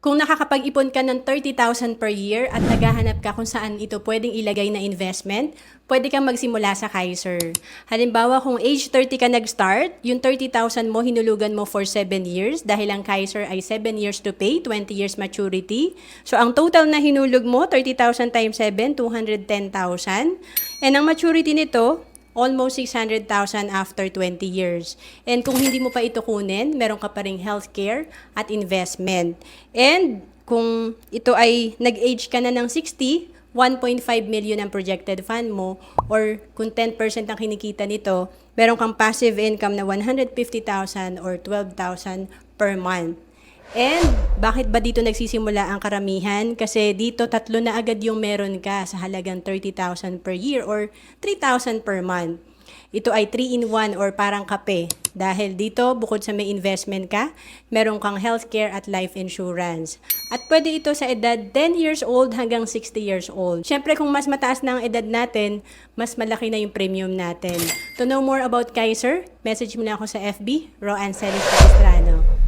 Kung nakakapag-ipon ka ng 30,000 per year at naghahanap ka kung saan ito pwedeng ilagay na investment, pwede kang magsimula sa Kaiser. Halimbawa, kung age 30 ka nag-start, yung 30,000 mo hinulugan mo for 7 years dahil ang Kaiser ay 7 years to pay, 20 years maturity. So, ang total na hinulog mo, 30,000 times 7, 210,000. And ang maturity nito, almost 600,000 after 20 years. And kung hindi mo pa ito kunin, meron ka pa ring healthcare at investment. And kung ito ay nag-age ka na ng 60, 1.5 million ang projected fund mo or kung 10% ang kinikita nito, meron kang passive income na 150,000 or 12,000 per month. And bakit ba dito nagsisimula ang karamihan? Kasi dito tatlo na agad yung meron ka sa halagang 30,000 per year or 3,000 per month. Ito ay 3-in-1 or parang kape. Dahil dito, bukod sa may investment ka, meron kang healthcare at life insurance. At pwede ito sa edad 10 years old hanggang 60 years old. Siyempre, kung mas mataas na ang edad natin, mas malaki na yung premium natin. To know more about Kaiser, message mo na ako sa FB, Roanne Celis Capistrano.